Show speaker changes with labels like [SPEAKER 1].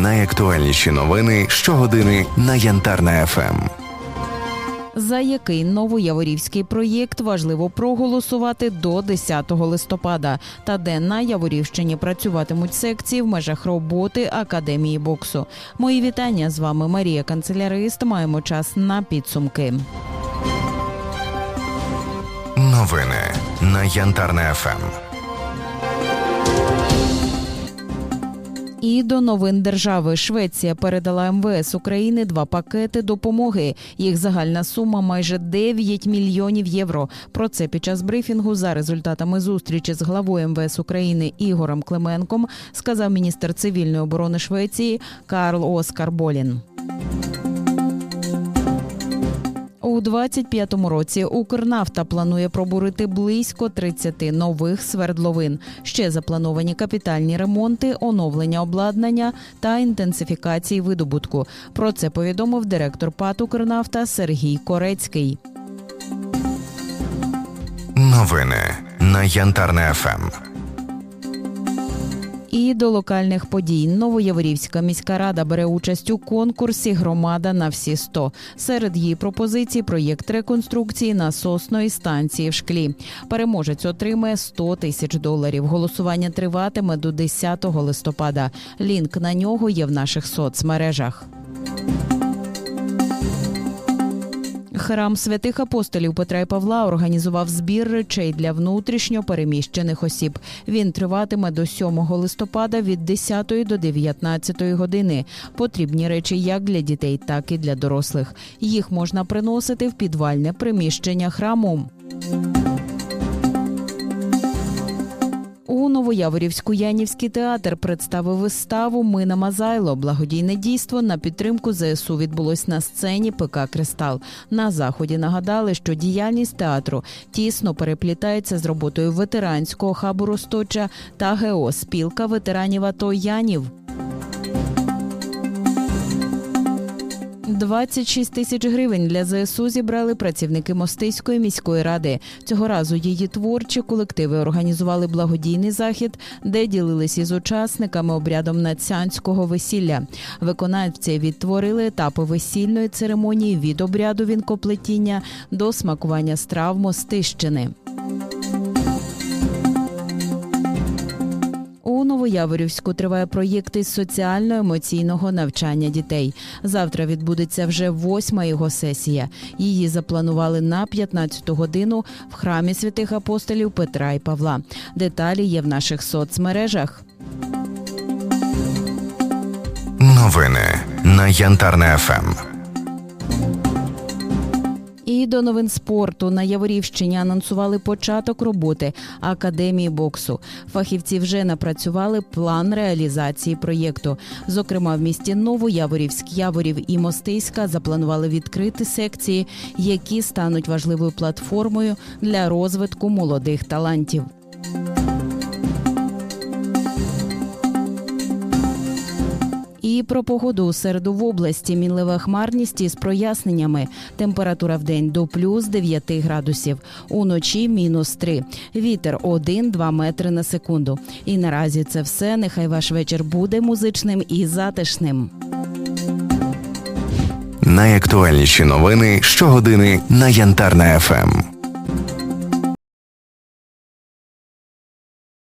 [SPEAKER 1] Найактуальніші новини щогодини на Янтарна ФМ.
[SPEAKER 2] За який новояворівський проєкт важливо проголосувати до 10 листопада, та де на Яворівщині працюватимуть секції в межах роботи академії боксу. Мої вітання з вами Марія Канцелярист. Маємо час на підсумки.
[SPEAKER 1] Новини на Янтарна ФМ.
[SPEAKER 2] І до новин держави Швеція передала МВС України два пакети допомоги. Їх загальна сума майже 9 мільйонів євро. Про це під час брифінгу за результатами зустрічі з главою МВС України Ігорем Клименком сказав міністр цивільної оборони Швеції Карл Оскар Болін. У 25-му році Укрнафта планує пробурити близько 30 нових свердловин. Ще заплановані капітальні ремонти, оновлення обладнання та інтенсифікації видобутку. Про це повідомив директор ПАТ «Укрнафта» Сергій Корецький.
[SPEAKER 1] Новини на Янтарна ФМ.
[SPEAKER 2] І до локальних подій Новояворівська міська рада бере участь у конкурсі Громада на всі 100». Серед її пропозицій проєкт реконструкції насосної станції в шклі. Переможець отримає 100 тисяч доларів. Голосування триватиме до 10 листопада. Лінк на нього є в наших соцмережах. Храм святих апостолів Петра і Павла організував збір речей для внутрішньо переміщених осіб. Він триватиме до 7 листопада від 10 до 19 години. Потрібні речі як для дітей, так і для дорослих. Їх можна приносити в підвальне приміщення храму. У Новояворівську Янівський театр представив виставу Ми на Мазайло. Благодійне дійство на підтримку ЗСУ відбулось на сцені ПК Кристал. На заході нагадали, що діяльність театру тісно переплітається з роботою ветеранського хабу Росточа та ГО спілка ветеранів АТО Янів. 26 тисяч гривень для ЗСУ зібрали працівники Мостиської міської ради. Цього разу її творчі колективи організували благодійний захід, де ділились із учасниками обрядом нацянського весілля. Виконавці відтворили етапи весільної церемонії від обряду вінкоплетіння до смакування страв Мостищини. У Новояворівську триває проєкт із соціально-емоційного навчання дітей. Завтра відбудеться вже восьма його сесія. Її запланували на 15 годину в храмі святих апостолів Петра і Павла. Деталі є в наших соцмережах.
[SPEAKER 1] Новини на Янтарна ФМ.
[SPEAKER 2] І до новин спорту на Яворівщині анонсували початок роботи академії боксу. Фахівці вже напрацювали план реалізації проєкту. Зокрема, в місті Новояворівськ, Яворів і Мостиська запланували відкрити секції, які стануть важливою платформою для розвитку молодих талантів. Про погоду у середу в області мінлива хмарність із проясненнями. Температура в день до плюс 9 градусів, уночі мінус 3. Вітер 1-2 метри на секунду. І наразі це все. Нехай ваш вечір буде музичним і затишним.
[SPEAKER 1] Найактуальніші новини щогодини на Янтарна ФМ.